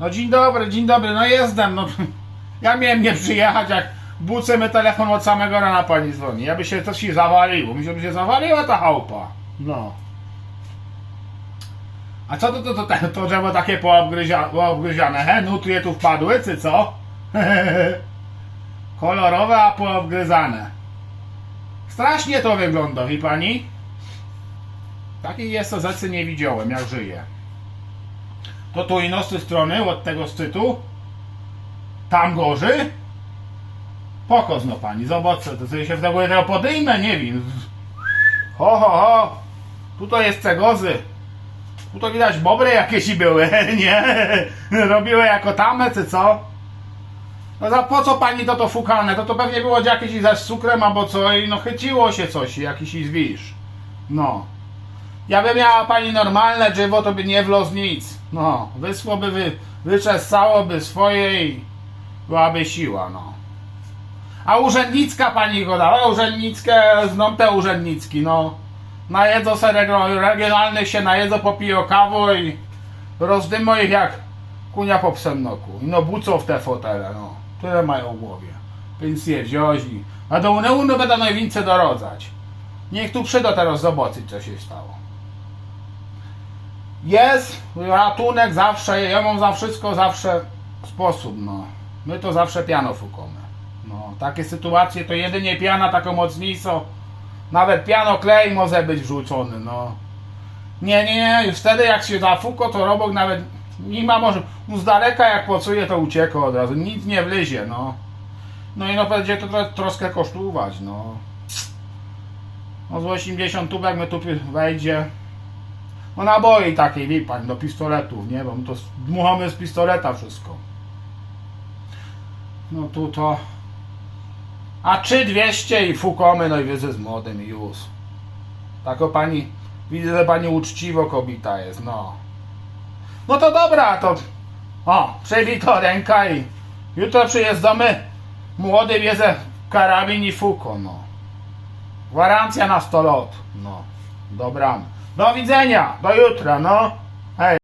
No dzień dobry, dzień dobry, no jestem, no. Ja miałem nie przyjechać, jak bucę mi telefon od samego rana pani dzwoni. Ja by się coś zawaliło, mi się by się zawaliła ta chałupa. No. A co to, to, to, to, to drzewo takie poobgryzia, poobgryziane, he? Nutrie tu wpadły, czy co? Kolorowe, a poobgryzane. Strasznie to wygląda, wie pani? Takiej jest to zecy nie widziałem, jak żyje. To tu z tej strony, od tego szczytu. Tam gorzy. Pokos no pani, zobaczcie, to sobie się w tego tego podejmę, nie wiem. Ho, ho, ho. Tutaj jest cegozy. Tu to widać bobry jakieś i były, nie? Robiły jako tamy, czy co? No za po co pani to to fukane? To to pewnie było jakieś i ze cukrem albo co i no chyciło się coś, jakiś i zwisz. No. Ja by miała pani normalne drzewo, to by nie wlazł nic. No, wyschłoby, wy, wyczesałoby swoje i byłaby siła, no. A urzędnicka pani go dała, urzędnickie, znam te urzędnicki, no. Najedzą se regio- regionalnych się najedzą, popiją kawę i rozdymo ich jak kunia po psemnoku. I no bucą w te fotele, no. Tyle mają w głowie. Pensje wziąć i... A do Unii no będą najwięcej dorodzać. Niech tu przyjdą teraz zobaczyć, co się stało. Jest ratunek zawsze, ja mam za wszystko zawsze sposób, no. My to zawsze piano fukamy. No, takie sytuacje to jedynie piana taką mocniejszą. Nawet piano klej może być wrzucony, no. Nie, nie, nie, już wtedy jak się zafuko, to robok nawet nie ma może, no z daleka jak pocuje, to ucieka od razu, nic nie wlezie, no. No i no będzie to tro, troszkę kosztować, no. No z 80 tubek my tu wejdzie. No naboi takiej, wie pan, do pistoletów, nie? Bo my to dmuchamy z pistoleta wszystko. No tu to... A czy 200 i fukamy, no i wiedzę z młodym i już. Tako pani, widzę, że pani uczciwo kobita jest, no. No to dobra, to... O, przebij to ręka i... Jutro przyjeżdżamy, młody wiedzę, karabin i fuko, no. Gwarancja na 100 lot. No, dobra. Do widzenia, do jutra, no. Hej.